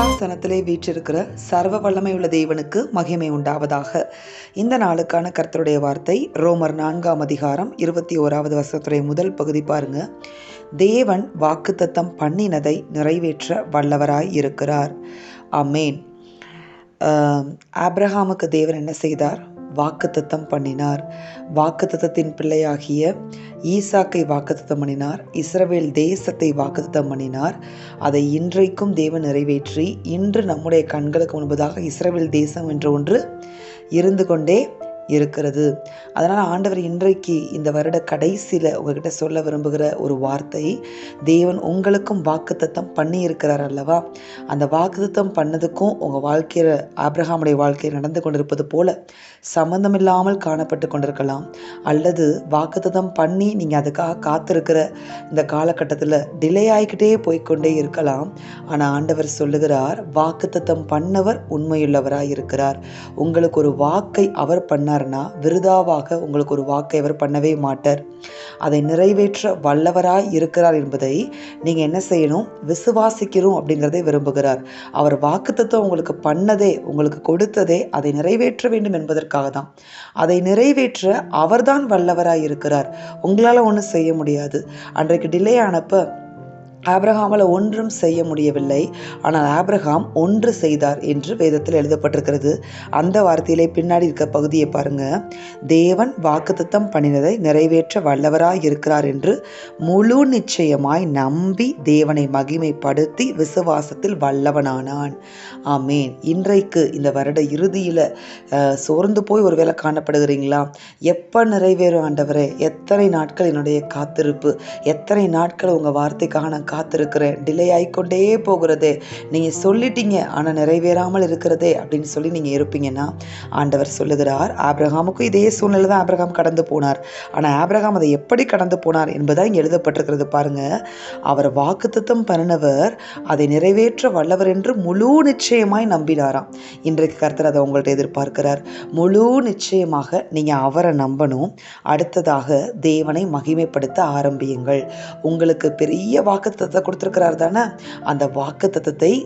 வானத்திலே வீற்றிருக்கிற சர்வ வல்லமையுள்ள தேவனுக்கு மகிமை உண்டாவதாக. இந்த நாளுக்கான கர்த்தருடைய வார்த்தை ரோமர் நான்காம் அதிகாரம் இருபத்தி ஓராவது வருஷத்துடைய முதல் பகுதி பாருங்க. தேவன் வாக்குத்தத்தம் பண்ணினதை நிறைவேற்ற வல்லவராய் இருக்கிறார். அமேன் ஆப்ரஹாமுக்கு தேவன் என்ன செய்தார்? வாக்குத்தத்தம் பண்ணினார். வாக்குத்தத்தத்தின் பிள்ளையாகிய ஈசாக்கை வாக்குத்தத்தம் பண்ணினார். இஸ்ரவேல் தேசத்தை வாக்குத்தத்தம் பண்ணினார். அதை இன்றைக்கும் தேவன் நிறைவேற்றி இன்று நம்முடைய கண்களுக்கு முன்பதாக இஸ்ரவேல் தேசம் என்ற ஒன்று இருந்து கொண்டே இருக்கிறது. அதனால் ஆண்டவர் இன்றைக்கு இந்த வருட கடைசியில் உங்ககிட்ட சொல்ல விரும்புகிற ஒரு வார்த்தை தேவன் உங்களுக்கும் வாக்குத்தத்தம் பண்ணி இருக்கிறார் அல்லவா? அந்த வாக்குத்தத்தம் பண்ணதுக்கும் உங்கள் வாழ்க்கையில் ஆப்ரஹாமுடைய வாழ்க்கையில் நடந்து கொண்டிருப்பது போல சம்மந்தமில்லாமல் காணப்பட்டு கொண்டிருக்கலாம். அல்லது வாக்குத்தத்தம் பண்ணி நீங்கள் அதுக்காக காத்திருக்கிற இந்த காலகட்டத்தில் டிலே ஆகிக்கிட்டே போய்கொண்டே இருக்கலாம். ஆனால் ஆண்டவர் சொல்லுகிறார் வாக்குத்தத்தம் பண்ணவர் உண்மையுள்ளவராக இருக்கிறார் உங்களுக்கு ஒரு வாக்கை அவர் பண்ணார் பண்ணார்னா விருதாவாக உங்களுக்கு ஒரு வாக்கை அவர் பண்ணவே மாட்டார். அதை நிறைவேற்ற வல்லவராய் இருக்கிறார் என்பதை நீங்கள் என்ன செய்யணும்? விசுவாசிக்கிறோம் அப்படிங்கிறதை விரும்புகிறார். அவர் வாக்குத்தத்தை உங்களுக்கு பண்ணதே உங்களுக்கு கொடுத்ததே அதை நிறைவேற்ற வேண்டும் என்பதற்காக தான். அதை நிறைவேற்ற அவர்தான் வல்லவராய் இருக்கிறார். உங்களால் ஒன்றும் செய்ய முடியாது. அன்றைக்கு டிலே ஆனப்போ ஆப்ரஹாமால் ஒன்றும் செய்ய முடியவில்லை. ஆனால் ஆப்ரஹாம் ஒன்று செய்தார் என்று வேதத்தில் எழுதப்பட்டிருக்கிறது. அந்த வார்த்தையிலே பின்னாடி இருக்க பகுதியை பாருங்க. தேவன் வாக்குத்தத்தம் பண்ணினதை நிறைவேற்ற வல்லவராய் இருக்கிறார் என்று முழு நிச்சயமாய் நம்பி தேவனை மகிமைப்படுத்தி விசுவாசத்தில் வல்லவனானான். ஆமேன். இன்றைக்கு இந்த வருட இறுதியில் சோர்ந்து போய் ஒருவேளை காணப்படுகிறீங்களா? எப்போ நிறைவேறும் ஆண்டவரே? எத்தனை நாட்கள் என்னுடைய காத்திருப்பு? எத்தனை நாட்கள் உங்கள் வார்த்தைக்காக நான் காத்திருக்கிறேன். டிலே ஆகிக்கொண்டே போகிறது. நீங்கள் சொல்லிட்டீங்க ஆனால் நிறைவேறாமல் இருக்கிறதே அப்படின்னு சொல்லி நீங்கள் இருப்பீங்கன்னா ஆண்டவர் சொல்லுகிறார் ஆப்ரஹாமுக்கும் இதே சூழ்நிலை தான் ஆப்ரஹாம் கடந்து போனார். ஆனால் ஆப்ரஹாம் அதை எப்படி கடந்து போனார் என்பதாக இங்கே எழுதப்பட்டிருக்கிறது பாருங்கள் அவர் வாக்குத்தத்தம் பண்ணினவர் அதை நிறைவேற்ற வல்லவர் என்று முழு நிச்சயமாய் நம்பினாராம். இன்றைக்கு கருத்தர் அதை உங்கள்ட்ட எதிர்பார்க்கிறார். முழு நிச்சயமாக நீங்கள் அவரை நம்பணும். அடுத்ததாக தேவனை மகிமைப்படுத்த ஆரம்பியுங்கள். உங்களுக்கு பெரிய வாக்கு தத்தத்தை கொடுத்துருக்கிறார் தானே? அந்த வாக்கு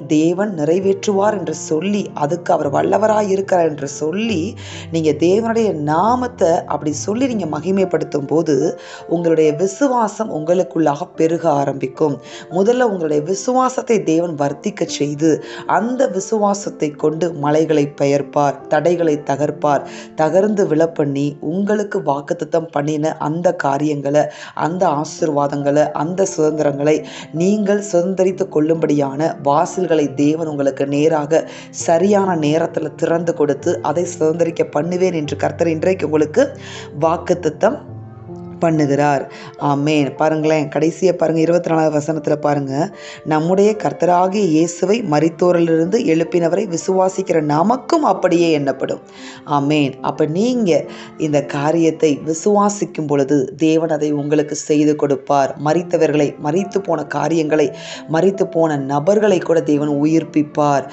தேவன் நிறைவேற்றுவார் என்று சொல்லி அதுக்கு அவர் வல்லவராக இருக்கிறார் என்று சொல்லி நீங்கள் தேவனுடைய நாமத்தை அப்படி சொல்லி நீங்கள் மகிமைப்படுத்தும் போது உங்களுடைய விசுவாசம் உங்களுக்குள்ளாக பெருக ஆரம்பிக்கும். முதல்ல உங்களுடைய விசுவாசத்தை தேவன் வர்த்திக்க செய்து அந்த விசுவாசத்தை கொண்டு மலைகளை பெயர்ப்பார் தடைகளை தகர்ப்பார். தகர்ந்து விழப்பண்ணி உங்களுக்கு வாக்குத்தத்தம் பண்ணின அந்த காரியங்களை அந்த ஆசிர்வாதங்களை அந்த சுதந்திரங்களை நீங்கள் சுதந்திரித்து கொள்ளும்படியான வாசல்களை தேவன் உங்களுக்கு நேராக சரியான நேரத்தில் திறந்து கொடுத்து அதை சுதந்திரிக்க பண்ணுவேன் என்று கர்த்தர் இன்றைக்கு உங்களுக்கு வாக்குத்தத்தம் பண்ணுகிறார். ஆமேன். பாருங்களேன் கடைசியை பாருங்கள் இருபத்தி நாலாவது வசனத்தில் பாருங்கள் நம்முடைய கர்த்தராகிய இயேசுவை மறித்தோரிலிருந்து எழுப்பினவரை விசுவாசிக்கிற நமக்கும் அப்படியே எண்ணப்படும். ஆமேன். அப்போ நீங்கள் இந்த காரியத்தை விசுவாசிக்கும் பொழுது தேவன் அதை உங்களுக்கு செய்து கொடுப்பார். மறித்தவர்களை மறித்து போன காரியங்களை மறித்து போன நபர்களை கூட தேவன் உயிர்ப்பிப்பார்.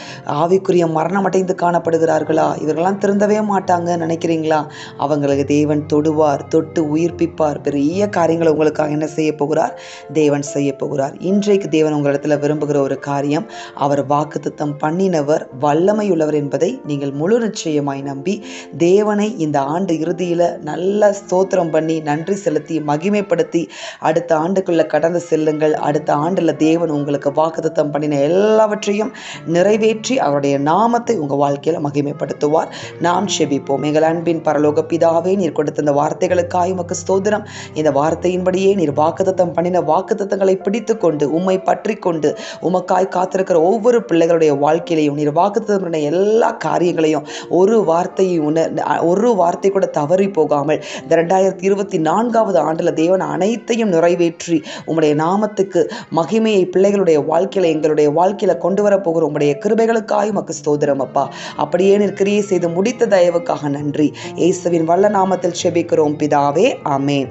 ஆவிக்குரிய மரணம் அடைந்து காணப்படுகிறார்களா? இவர்களெல்லாம் திருந்தவே மாட்டாங்க நினைக்கிறீங்களா? அவங்களுக்கு தேவன் தொடுவார் தொட்டு உயிர்ப்பிப்பார். பெரிய காரியங்களை உங்களுக்காக என்ன செய்ய போகிறார்? தேவன் செய்ய போகிறார். இன்றைக்கு தேவன் உங்களிடத்தில் விரும்புகிற ஒரு காரியம் அவர் வாக்குத்தத்தம் பண்ணினவர் வல்லமை உள்ளவர் என்பதை நீங்கள் முழு நிச்சயமாய் நம்பி தேவனை இந்த ஆண்டு இறுதியில் நல்ல ஸ்தோத்திரம் பண்ணி நன்றி செலுத்தி மகிமைப்படுத்தி அடுத்த ஆண்டுக்குள்ளே கடந்து செல்லுங்கள். அடுத்த ஆண்டில் தேவன் உங்களுக்கு வாக்குத்தத்தம் பண்ணின எல்லாவற்றையும் நிறைவேற்றி அவருடைய நாமத்தை உங்கள் வாழ்க்கையில் மகிமைப்படுத்துவார். நாம் செபிப்போம். எங்கள் அன்பின் பரலோக பிதாவே நீர் கொடுத்த இந்த வார்த்தைகளுக்காக உமக்கு ஸ்தோதிரம் இந்த வார்த்தையின்படியே நீர் வாக்குத்தத்தம் பண்ணின வாக்குத்தத்தங்களை பிடித்து கொண்டு உம்மை பற்றி கொண்டு உமக்காய் காத்திருக்கிற ஒவ்வொரு பிள்ளைகளுடைய வாழ்க்கையிலையும் நீர் வாக்குத்தத்தம் பண்ணின எல்லா காரியங்களையும் ஒரு வார்த்தையை உணர் ஒரு வார்த்தை கூட தவறி போகாமல் இந்த ரெண்டாயிரத்தி இருபத்தி நான்காவது ஆண்டில் தேவன் அனைத்தையும் நிறைவேற்றி உம்முடைய நாமத்துக்கு மகிமையை பிள்ளைகளுடைய வாழ்க்கையில் எங்களுடைய வாழ்க்கையில் கொண்டு வர போகிற உங்களுடைய கிருபைகளுக்காய் மக்கு ஸ்தோதிரம் அப்பா. அப்படியே நிற்கிறியே செய்து முடித்த தயவுக்காக நன்றி. இயேசுவின் வல்ல நாமத்தில் செபிக்கிறோம் பிதாவே. அமேன்